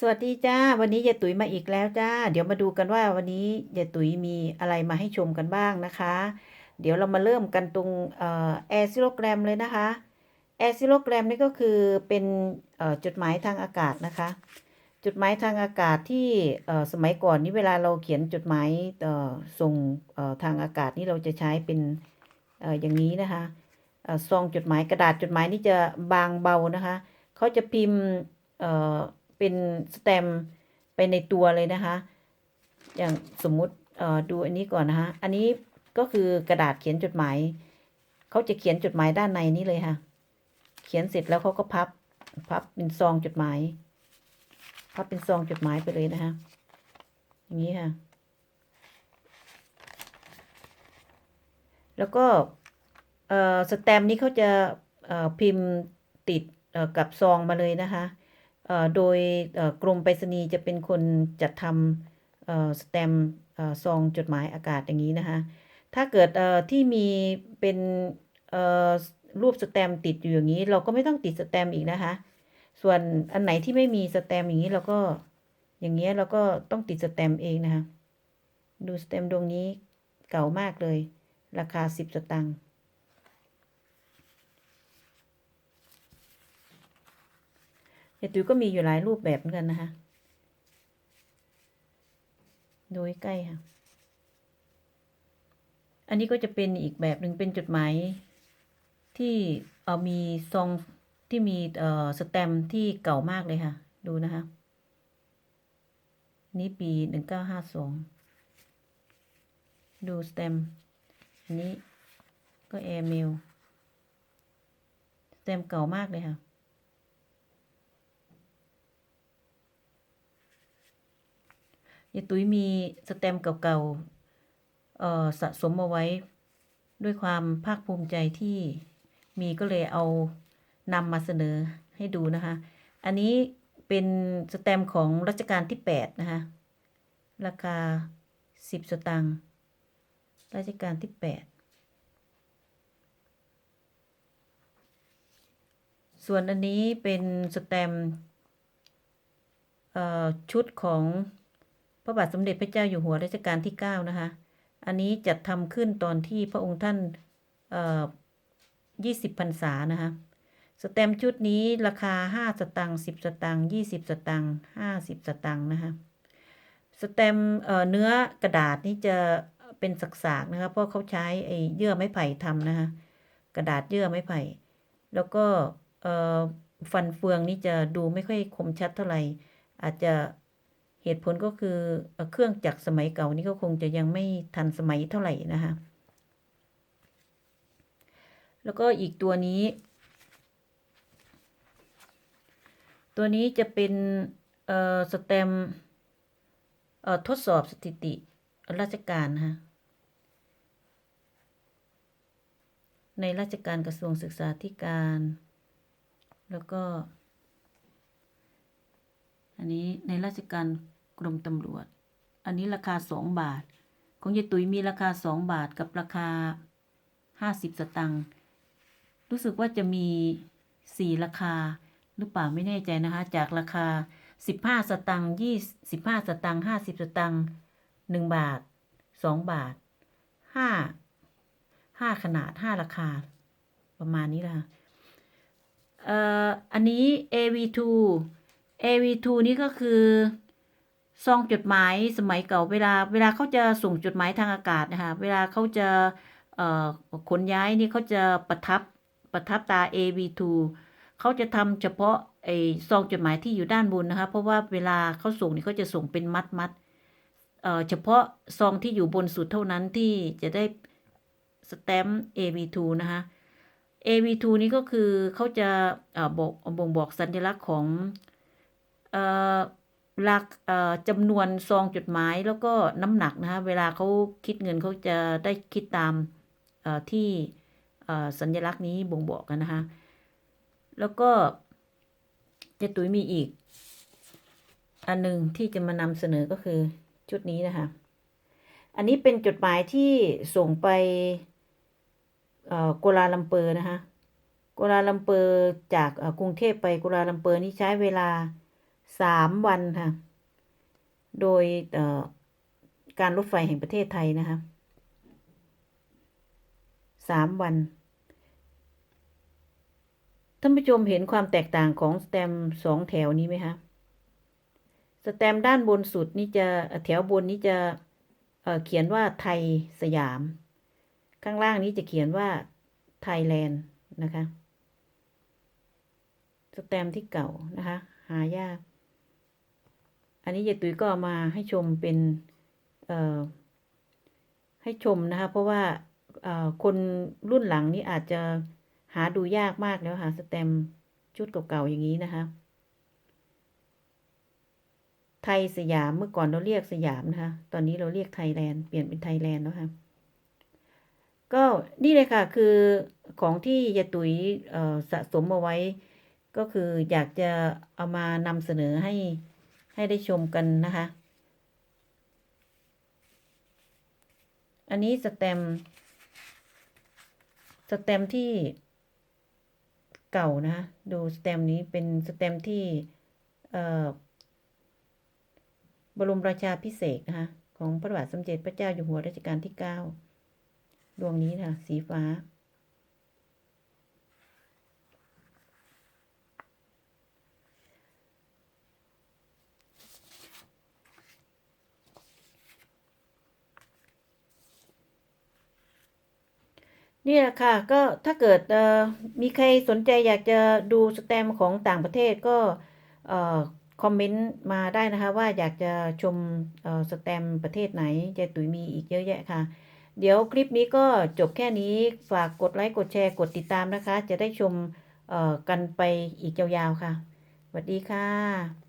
สวัสดีจ้า วันนี้ยายตุ๋ยมาอีกแล้วจ้า เดี๋ยวมาดูกันว่าวันนี้ยายตุ๋ยมีอะไรมาให้ชมกันบ้างนะคะ เดี๋ยวเรามาเริ่มกันตรงแอร์ซิโลแกรมเลยนะคะแอร์ซิโลแกรมนี่ก็คือเป็นเอ่อจดหมายทางอากาศนะคะ จดหมายทางอากาศที่สมัยก่อนนี้เวลาเราเขียนจดหมายส่งทางอากาศนี่เราจะใช้เป็นออย่างนี้นะคะซองจดหมายกระดาษจดหมายนี่จะบางเบานะคะเขาจะพิมพ์ เป็นสแตมไปในตัวเลยนะคะ อย่างสมมุติดูอันนี้ก่อนนะคะ อันนี้ก็คือกระดาษเขียนจดหมายเขาจะเขียนจดหมายด้านในนี้เลยค่ะ เขียนเสร็จแล้วเขาก็พับ พับเป็นซองจดหมาย พับเป็นซองจดหมายไปเลยนะคะอย่างนี้ค่ะ แล้วก็สแตมนี้เขาจะพิมพ์ติดกับซองมาเลยนะคะ โดยเอ่อกรมไปรษณีย์จะเป็นคนจัดทำสแตมซองจดหมายอากาศอย่างนี้นะคะ ถ้าเกิดที่มีเป็นรูปสแตมติดอยู่อย่างนี้ เราก็ไม่ต้องติดสแตมอีกนะคะ ส่วนอันไหนที่ไม่มีสแตมอย่างนี้เราก็อย่างเงี้ยเราก็ต้องติดสแตมเองนะคะ ดูสแตมดวงนี้เก่ามากเลย ราคาสิบสตังค์ เดี๋ยวตุ้ยก็มีอยู่หลายรูปแบบเหมือนกันนะคะ ดูใกล้ค่ะ อันนี้ก็จะเป็นอีกแบบหนึ่งเป็นจดหมายที่เออมีซองที่มีเอ่อสแตมป์ที่เก่ามากเลยค่ะ ดูนะคะ นี่ปีหนึ่งเก้าห้าสองดูสแตมป์อันนี้ก็แอร์เมลสแตมป์เก่ามากเลยค่ะ ยายตุ้ยมีสแตมป์เก่าๆเอ่อสะสมเอาไว้ ด้วยความภาคภูมิใจที่มีก็เลยเอานำมาเสนอให้ดูนะคะ อันนี้เป็นสแตมป์ของรัชกาลที่แปดนะคะ ราคาสิบสตางค์รัชกาลที่แปดส่วนอันนี้เป็นสแตมป์ชุดของ ระบาทสมเด็จพระเจ้าอยู่หัวรัชกาลที่เก้านะคะ อันนี้จัดทำขึ้นตอนที่พระองค์ท่านยี่สิบพรรษานะคะ สแตมชุดนี้ราคาห้าสตังค์สิบสตังค์ยี่สิบสตังค์ห้าสิบสตังค์นะคะ สแตมเเนื้อกระดาษนี่จะเป็นสักๆนะคะ เพราะเขาใช้ไอ้เยื่อไม้ไผ่ทำนะคะ กระดาษเยื่อไม้ไผ่ แล้วก็ฟันเฟืองนี่จะดูไม่ค่อยคมชัดเท่าไหร่ อาจจะ เหตุผลก็คือเครื่องจักรสมัยเก่านี่ก็คงจะยังไม่ทันสมัยเท่าไหร่นะคะ แล้วก็อีกตัวนี้ ตัวนี้จะเป็นเอ่อสแตมเอ่อทดสอบสถิติราชการนะคะในราชการกระทรวงศึกษาธิการ แล้วก็ อันนี้ในราชการ กรมตำรวจ อันนี้ราคาสองบาท ของยายตุ๋ยมีราคาสองบาทกับราคาห้าสิบสตังค์รู้สึกว่าจะมีสี่ราคา หรือเปล่าไม่แน่ใจนะคะ จากราคาสิบห้าสตังค์ยี่สิบห้าสตังค์ห้าสิบสตังค์หนึ่งบาทสองบาทห้าห้าขนาดห้าราคา ประมาณนี้ละค่ะเอ่ออันนี้ AV2 AV2 นี่ก็คือ ซองจดหมายสมัยเก่าเวลาเวลาเขาจะส่งจดหมายทางอากาศนะคะเวลาเขาจะขนย้ายนี่เขาจะประทับประทับตา AV2 เขาจะทำเฉพาะไอซองจดหมายที่อยู่ด้านบนนะคะเพราะว่าเวลาเขาส่งนี่เขาจะส่งเป็นมัดมัดเฉพาะซองที่อยู่บนสุดเท่านั้นที่จะได้สแตมป์ AV2 นะคะ AV2 นี้ก็คือเขาจะบอกบ่งบอกสัญลักษณ์ของ หลักจำนวนซองจดหมายแล้วก็น้ำหนักนะคะเวลาเขาคิดเงินเขาจะได้คิดตามที่สัญลักษณ์นี้บ่งบอกกันนะคะ แล้วก็เจตุยมีอีก อันหนึ่งที่จะมานำเสนอก็คือชุดนี้นะคะ อันนี้เป็นจดหมายที่ส่งไปกัวลาลัมเปอร์นะคะกัวลาลัมเปอร์จากกรุงเทพไปกัวลาลัมเปอร์นี่ใช้เวลา สามวันค่ะ โดยการรถไฟแห่งประเทศไทยนะคะสามวัน ท่านผู้ชมเห็นความแตกต่างของสแตมสองแถวนี้ไหมคะสแตมด้านบนสุดนี่จะแถวบนนี้จะเเขียนว่าไทยสยาม ข้างล่างนี้จะเขียนว่าไทยแลนด์นะคะ สแตมที่เก่านะคะ หายาก อันนี้ยายตุ๋ยก็มาให้ชมเป็นให้ชมนะคะ เพราะว่าคนรุ่นหลังนี่อาจจะหาดูยากมากแล้วค่ะสแตมชุดเก่าๆอย่างนี้นะคะ ไทยสยามเมื่อก่อนเราเรียกสยามนะคะ ตอนนี้เราเรียกไทยแลนด์เปลี่ยนเป็นไทยแลนด์แล้วค่ะก็นี่เลยค่ะคือของที่ยายตุ๋ยสะสมเอาไว้ ก็คืออยากจะเอามานำเสนอให้ ให้ได้ชมกันนะคะ อันนี้สแตมสแตมที่เก่านะะดูสแตมนี้เป็นสแตมที่บรมราชาพิเศษนะคะ ของพระบาทสมเด็จพระเจ้าอยู่หัวรัชกาลที่เก้าดวงนี้ค่ะ สีฟ้า นี่แหละค่ะก็ถ้าเกิดมีใครสนใจอยากจะดูสแตมของต่างประเทศก็คอมเมนต์มาได้นะคะว่าอยากจะชมสแตมประเทศไหนเจตุ๋ยมีอีกเยอะแยะค่ะ เดี๋ยวคลิปนี้ก็จบแค่นี้ฝากกดไลค์กดแชร์กดติดตามนะคะ จะได้ชมกันไปอีกยาวๆค่ะสวัสดีค่ะ